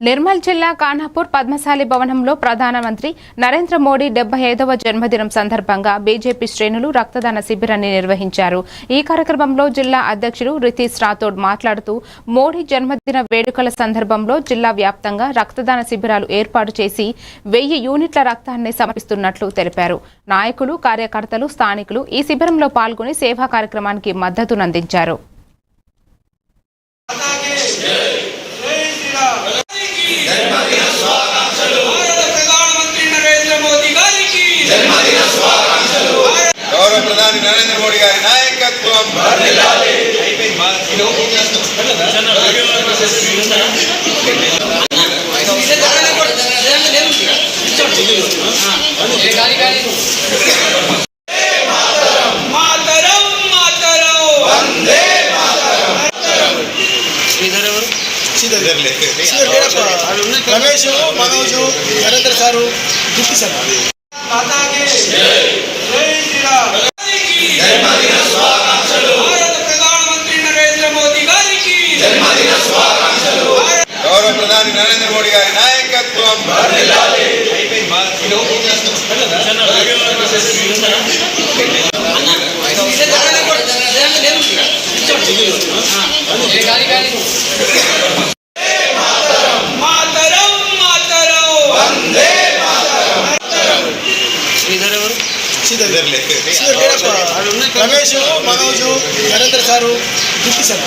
నిర్మల్ జిల్లా కాన్హాపూర్ పద్మశాలి భవనంలో ప్రధానమంత్రి నరేంద్ర మోడీ డెబ్బై ఐదవ జన్మదినం సందర్భంగా బీజేపీ శ్రేణులు రక్తదాన శిబిరాన్ని నిర్వహించారు. ఈ కార్యక్రమంలో జిల్లా అధ్యక్షుడు రితీష్ రాథోడ్ మాట్లాడుతూ మోడీ జన్మదిన వేడుకల సందర్భంలో జిల్లా వ్యాప్తంగా రక్తదాన శిబిరాలు ఏర్పాటు చేసి వెయ్యి యూనిట్ల రక్తాన్ని సమర్పిస్తున్నట్లు తెలిపారు. నాయకులు కార్యకర్తలు స్థానికులు ఈ శిబిరంలో పాల్గొని సేవా కార్యక్రమానికి మద్దతునందించారు భారత ప్రధానమంత్రి నరేంద్ర మోదీ గారికి గౌరవ ప్రధాని నరేంద్ర మోడీ గారి నాయకత్వం. మాతరం మాతరం Ramesh Manoj Narendra sir deputy sir గౌరవ ప్రధాని నరేంద్ర మోడీ గారి నాయకత్వం. Ramesh Manoj Narendra sir deputy sir.